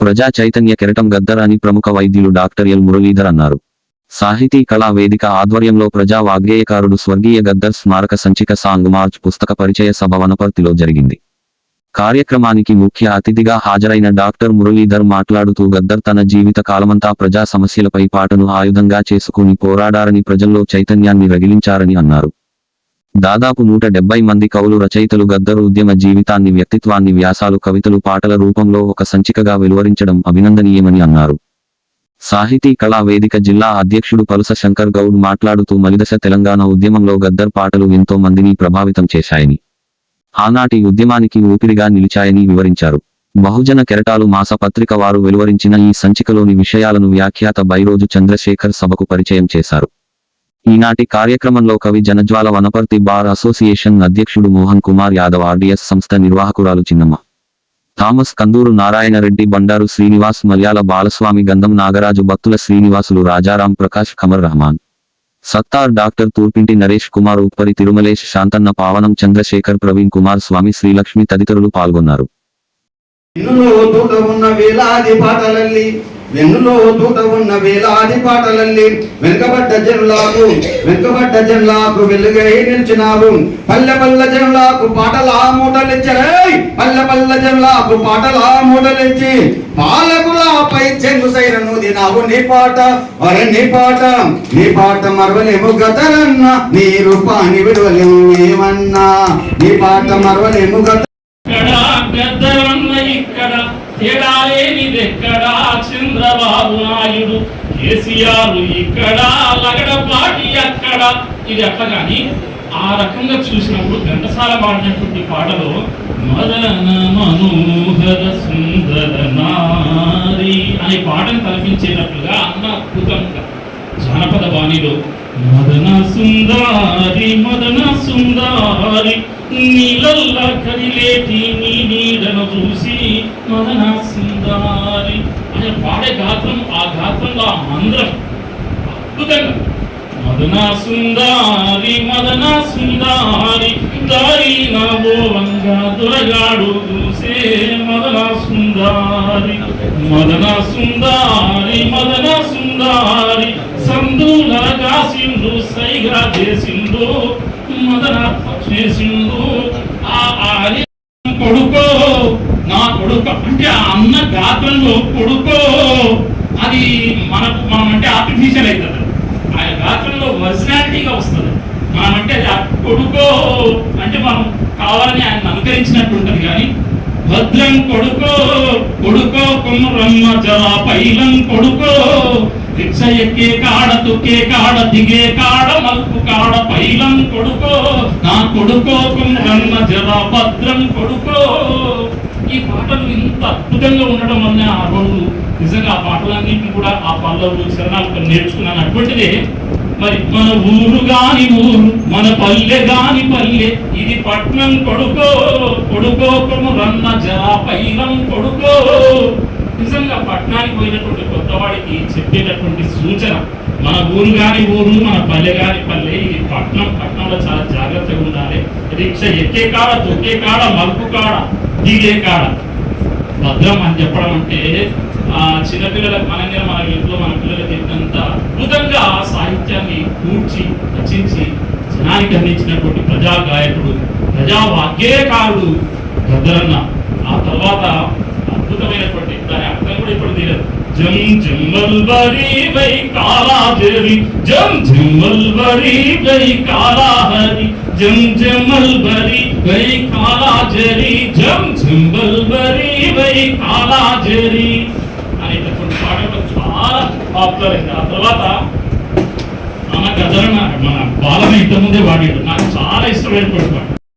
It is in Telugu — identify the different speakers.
Speaker 1: ప్రజా చైతన్య కెరటం గద్దర్ అని ప్రముఖ వైద్యులు డాక్టర్ ఎల్ మురళీధర్ అన్నారు. సాహితీ కళా వేదిక ఆధ్వర్యంలో ప్రజా వాగ్గేయకారుడు స్వర్గీయ గద్దర్ స్మారక సంచిక సాంగ్ మార్చ్ పుస్తక పరిచయ సభ వనపర్తిలో జరిగింది. కార్యక్రమానికి ముఖ్య అతిథిగా హాజరైన డాక్టర్ మురళీధర్ మాట్లాడుతూ గద్దర్ తన జీవిత కాలమంతా ప్రజా సమస్యలపై పాటను ఆయుధంగా చేసుకుని పోరాడారని ప్రజల్లో చైతన్యాన్ని రగిలించారని అన్నారు. దాదాపు నూట డెబ్బై మంది కవులు రచయితలు గద్దరు ఉద్యమ జీవితాన్ని వ్యక్తిత్వాన్ని వ్యాసాలు కవితలు పాటల రూపంలో ఒక సంచికగా వెలువరించడం అభినందనీయమని అన్నారు. సాహితీ కళా వేదిక జిల్లా అధ్యక్షుడు పలుస శంకర్ గౌడ్ మాట్లాడుతూ మలిదశ తెలంగాణ ఉద్యమంలో గద్దర్ పాటలు ఎంతో మందిని ప్రభావితం చేశాయని ఆనాటి ఉద్యమానికి ఊపిరిగా నిలిచాయని వివరించారు. బహుజన కెరటాలు మాసపత్రిక వారు వెలువరించిన ఈ సంచికలోని విషయాలను వ్యాఖ్యాత బైరోజు చంద్రశేఖర్ సభకు పరిచయం చేశారు. ఈనాటి కార్యక్రమంలో కవి జనజ్వాల వనపర్తి బార్ అసోసియేషన్ అధ్యక్షుడు మోహన్ కుమార్ యాదవ్ ఆర్డీఎస్ సంస్థ నిర్వాహకురాలు చిన్నమ్మ. థామస్ కందూరు నారాయణరెడ్డి బండారు శ్రీనివాస్ మలయాళ బాలస్వామి గంధం నాగరాజు భక్తుల శ్రీనివాసులు రాజారాం ప్రకాష్ ఖమర్ రహమాన్. సత్తార్ డాక్టర్ తూర్పింటి నరేష్ కుమార్ ఉప్పరి తిరుమలేష్ శాంతన్న పావనం చంద్రశేఖర్ ప్రవీణ్ కుమార్ స్వామి శ్రీలక్ష్మి తదితరులు పాల్గొన్నారు.
Speaker 2: వెన్నులో తూట ఉన్న వేలాది పాటలల్లి వెన్నులో తూట ఉన్న వేలాది పాటలల్లి వెనుకబడ్డ జనులకు వెనుకబడ్డ జనులకు వెలుగై నిలిచినారు. పల్లె పల్లె జనులకు పాటల మూటలిచ్చరై పల్లె పల్లె జనులకు పాటల మూటలిచ్చి పాలకులపై చెంగు సైరను దినావు నీ పాట అరే నీ పాట. నీ పాట మరవలేము గతరన్న నీ రూపాన్ని విడవలేము ఏమన్నా. నీ పాట మరవలేము గత
Speaker 3: ఇక్కడ గద్దరన్న ఇక్కడ తేడా లేనిదెక్కడ? చంద్రబాబు నాయుడు కేసీఆర్ ఇక్కడ లగడపాటి అక్కడ. ఇది అట్లా కానీ ఆ రకంగా చూసినప్పుడు ఘంటసాల పాడినటువంటి పాటలో మదన మనోహర సుందర నారి అనే పాటను తలపించేటట్లుగా అన్న అద్భుతంగా జానపద బాణిలో మదన సుందారి మదన సుందారి నీలల్ల కదిలేటి నీ నీడను చూసి మదన సుందారి అనే పాడే గాత్రం ఆ గాత్రంలో ఆ మంత్రం అద్భుతంగా. మదన సుందారి మదన సుందారి దారి నా బోవంగా దొరగాడు చూసే మదన సుందారి మదన సుందారి మదన సుందారి సందుల కాసిండు సైగా చేసిండు మదన చేసిండు. ఆ ఆరి కొడుకో నా కొడుకు అంటే ఆ అన్న గాత్రంలో కొడుకో అది మనకు మనం అంటే ఆర్టిఫిషియల్ అవుతుంది ఆ గాత్రంలో ఒరిజినాలిటీగా వస్తుంది. మనం అంటే అది కొడుకో అంటే మనం కావాలని ఆయన అనుకరించినట్టు ఉంటుంది కానీ భద్రం కొడుకో కొడుకో కొమ్మ రమ్మ జలా పైలం కొడుకో రిక్ష ఎక్కే కాడ తుక్కే కాడ దిగే కాడ మల్పు కాడ పైలం కొడుకో. నా కొడుకో కుంభన్న జరా భద్రం కొడుకో. ఈ పాటలు ఇంత అద్భుతంగా ఉండడం వల్ల ఆ రోజు నిజంగా ఆ పాటలన్నింటినీ కూడా ఆ పల్లవులు శరణాలు నేర్చుకున్నాను. అటువంటిదే మరి మన ఊరు గాని ఊరు మన పల్లె గాని పల్లె ఇది పట్నం కొడుకో. కొడుకోకము రన్న జరా పైలం కొడుకో. పోయినటువంటి కొత్తవాడికి చెప్పేటటువంటి సూచన మన ఊరు గాని ఊరు మన పల్లె గాని పల్లె ఇది పట్నం పట్నంలో చాలా జాగ్రత్తగా ఉండాలి. రిక్ష ఎక్కే కాడ తొక్కే కాడ మలుపు కాడ దిగే కాడ. భద్రం అని చెప్పడం అంటే ఆ చిన్నపిల్లలకు మనమే మన ఇంట్లో మన పిల్లలకు చెప్పినంత అద్భుతంగా ఆ సాహిత్యాన్ని కూర్చి రచించి జనానికి అందించినటువంటి ప్రజా గాయకుడు ప్రజా వాగ్గేయకారుడు గద్దరన్న. ఆ తర్వాత అద్భుతమైనటువంటి దాని అర్థం కూడా ఇప్పుడు తెలియదు జం జమ్మల్ బరీ వై కాలాజరి జం జమ్మల్ బరీ వై కాలాహరి జం జమ్మల్ బరీ వై కాలాజరి జం జంబల్ బరీ వై కాలాజరి అనేటటువంటి పాటలు చాలా పాపులర్ అయింది ఆ తర్వాత మన గజరణ మన బాలన ఇంతకుముందే వాడాడు నాకు చాలా ఇష్టమైనటువంటి పాట.